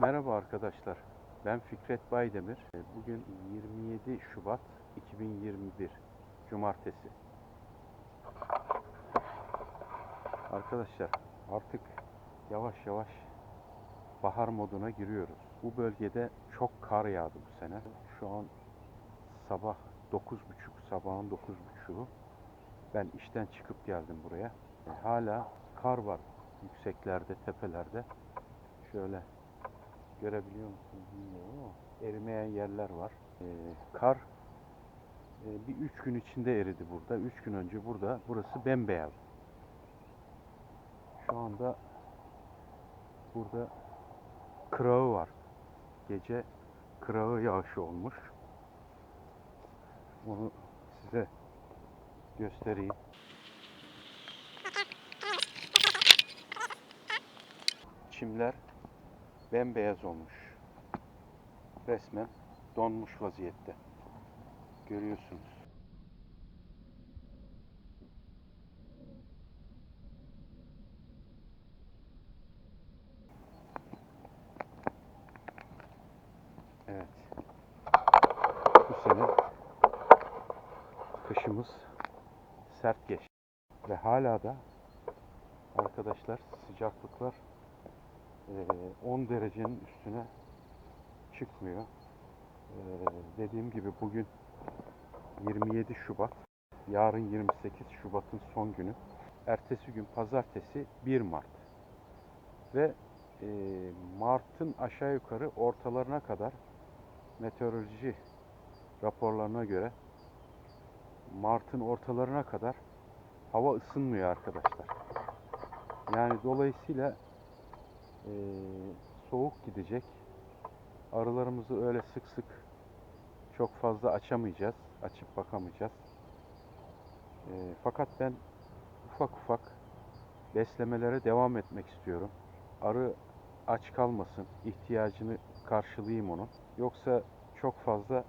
Merhaba arkadaşlar. Ben Fikret Baydemir. Ee, Bugün 27 Şubat 2021 Cumartesi. Arkadaşlar artık yavaş yavaş bahar moduna giriyoruz. Bu bölgede çok kar yağdı bu sene. Şu an sabah 9.30 sabahın 9.30'u. Ben işten çıkıp geldim buraya. E, Hala kar var yükseklerde, tepelerde. Şöyle görebiliyor musunuz bilmiyorum ama erimeyen yerler var. Ee, kar e, bir üç gün içinde eridi burada. Üç gün önce burada burası bembeyaz. Şu anda burada kırağı var. Gece kırağı yağışı olmuş. Onu size göstereyim. Çimler bembeyaz olmuş. Resmen donmuş vaziyette. Görüyorsunuz. Evet. Bu sene kışımız sert geçti. Ve hala da arkadaşlar sıcaklıklar 10 derecenin üstüne çıkmıyor. Eee, dediğim gibi bugün 27 Şubat, yarın 28 Şubat'ın son günü. Ertesi gün pazartesi 1 Mart. Ve eee, Mart'ın aşağı yukarı ortalarına kadar meteoroloji raporlarına göre Mart'ın ortalarına kadar hava ısınmıyor arkadaşlar. Yani dolayısıyla eee, soğuk gidecek. Arılarımızı öyle sık sık çok fazla açamayacağız. Açıp bakamayacağız. Eee, fakat ben ufak ufak beslemelere devam etmek istiyorum. Arı aç kalmasın. ihtiyacını karşılayayım onun. Yoksa çok fazla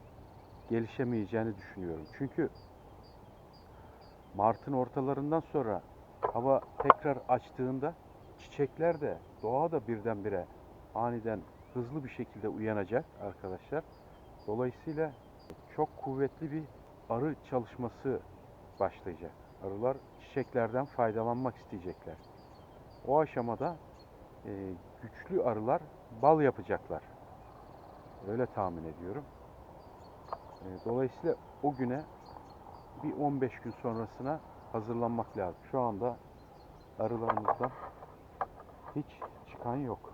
gelişemeyeceğini düşünüyorum. Çünkü Mart'ın ortalarından sonra hava tekrar açtığında çiçekler de doğa da birdenbire aniden hızlı bir şekilde uyanacak arkadaşlar. Dolayısıyla çok kuvvetli bir arı çalışması başlayacak. Arılar çiçeklerden faydalanmak isteyecekler. O aşamada e, güçlü arılar bal yapacaklar. Öyle tahmin ediyorum. E, dolayısıyla o güne bir 15 gün sonrasına hazırlanmak lazım. Şu anda arılarımızdan hiç çıkan yok.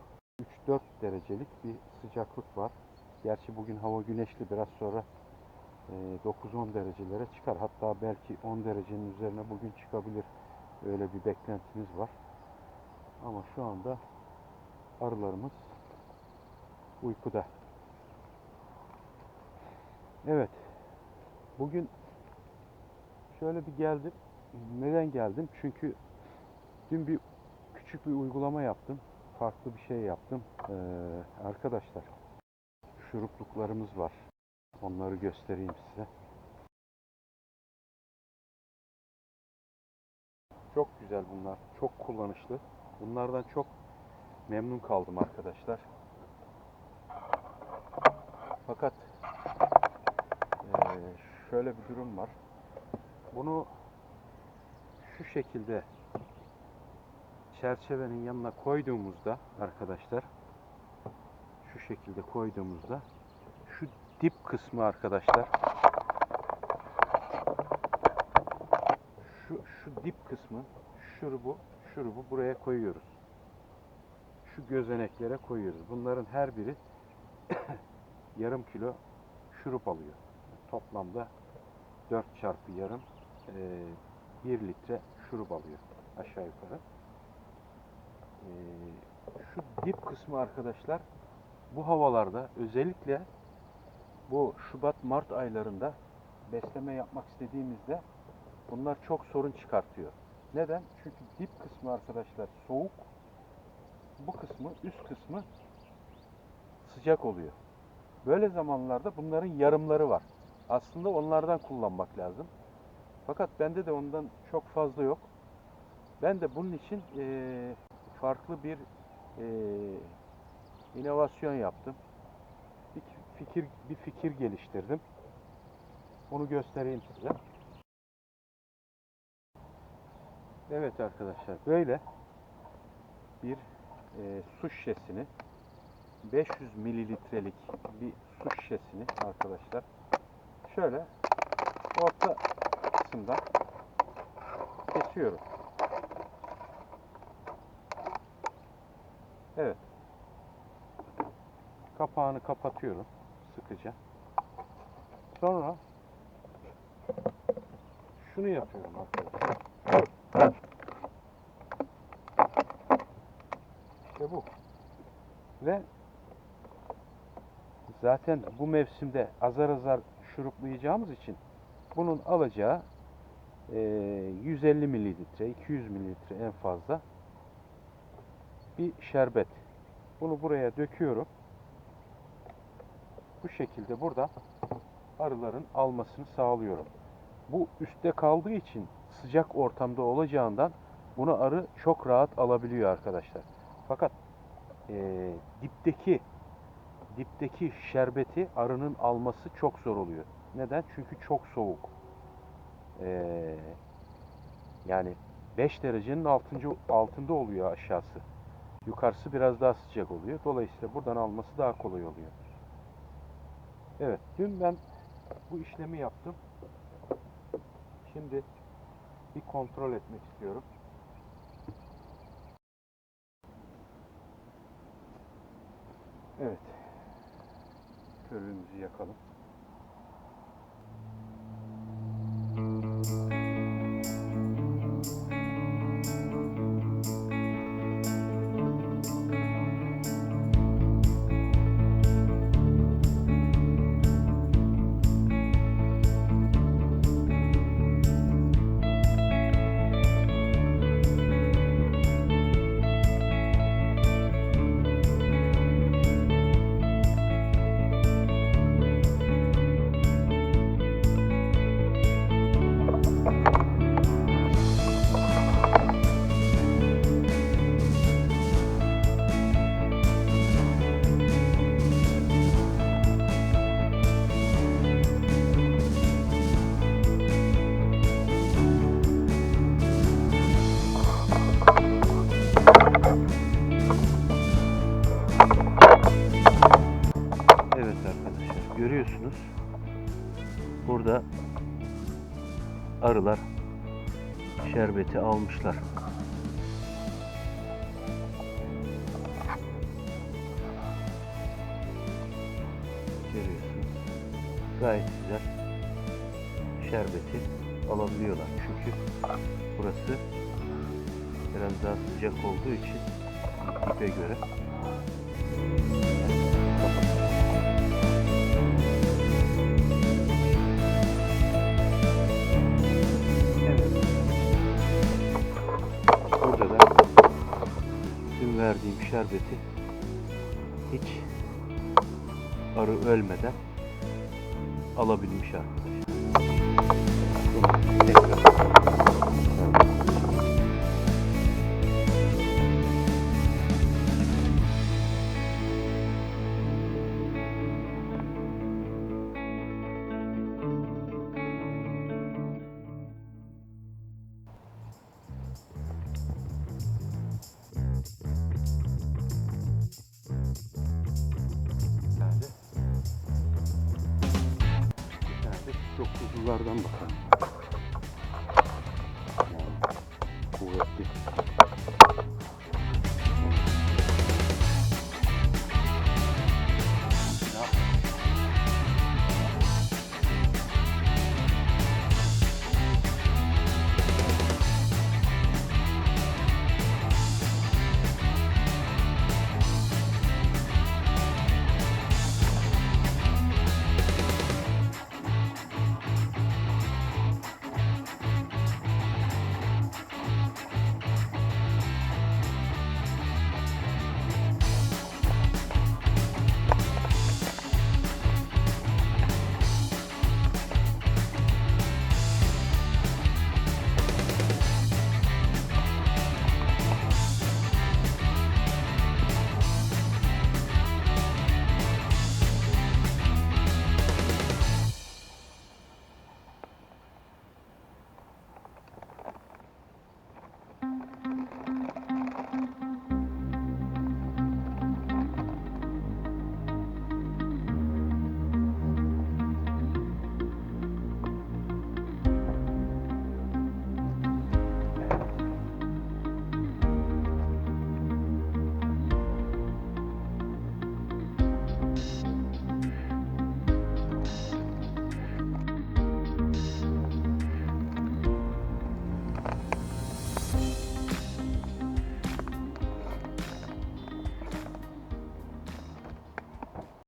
3-4 derecelik bir sıcaklık var. Gerçi bugün hava güneşli biraz sonra e, 9-10 derecelere çıkar. Hatta belki 10 derecenin üzerine bugün çıkabilir. Öyle bir beklentimiz var. Ama şu anda arılarımız uykuda. Evet. Bugün şöyle bir geldim. Neden geldim? Çünkü dün bir küçük bir uygulama yaptım. Farklı bir şey yaptım. Ee, arkadaşlar şurupluklarımız var. Onları göstereyim size. Çok güzel bunlar. Çok kullanışlı. Bunlardan çok memnun kaldım arkadaşlar. Fakat eee, şöyle bir durum var. Bunu şu şekilde çerçevenin yanına koyduğumuzda arkadaşlar şu şekilde koyduğumuzda şu dip kısmı arkadaşlar şu şu dip kısmı şurubu şurubu buraya koyuyoruz. Şu gözeneklere koyuyoruz. Bunların her biri yarım kilo şurup alıyor. Toplamda 4 çarpı yarım 1 litre şurup alıyor aşağı yukarı. Eee, şu dip kısmı arkadaşlar bu havalarda özellikle bu Şubat-Mart aylarında besleme yapmak istediğimizde bunlar çok sorun çıkartıyor. Neden? Çünkü dip kısmı arkadaşlar soğuk. Bu kısmı, üst kısmı sıcak oluyor. Böyle zamanlarda bunların yarımları var. Aslında onlardan kullanmak lazım. Fakat bende de ondan çok fazla yok. Ben de bunun için eee, farklı bir eee, inovasyon yaptım. Bir fikir bir fikir geliştirdim. Onu göstereyim size. Evet arkadaşlar böyle bir e, su şişesini 500 mililitrelik bir su şişesini arkadaşlar şöyle orta kısımdan kesiyorum. Evet. Kapağını kapatıyorum sıkıca. Sonra şunu yapıyorum arkadaşlar. İşte bu. Ve zaten bu mevsimde azar azar şuruplayacağımız için bunun alacağı eee, 150 mililitre, 200 mililitre en fazla bir şerbet. Bunu buraya döküyorum. Bu şekilde burada arıların almasını sağlıyorum. Bu üstte kaldığı için sıcak ortamda olacağından bunu arı çok rahat alabiliyor arkadaşlar. Fakat eee, dipteki dipteki şerbeti arının alması çok zor oluyor. Neden? Çünkü çok soğuk. Eee, yani 5 derecenin altınca, altında oluyor aşağısı. Yukarısı biraz daha sıcak oluyor. Dolayısıyla buradan alması daha kolay oluyor. Evet, dün ben bu işlemi yaptım. Şimdi bir kontrol etmek istiyorum. Evet. Körüğümüzü yakalım. Görüyorsunuz. Burada arılar şerbeti almışlar. Görüyorsunuz. Gayet güzel şerbeti alabiliyorlar. Çünkü burası biraz daha sıcak olduğu için dibe göre verdiğim şerbeti hiç arı ölmeden alabilmiş arkadaşlar. Çok kuzulardan bakalım.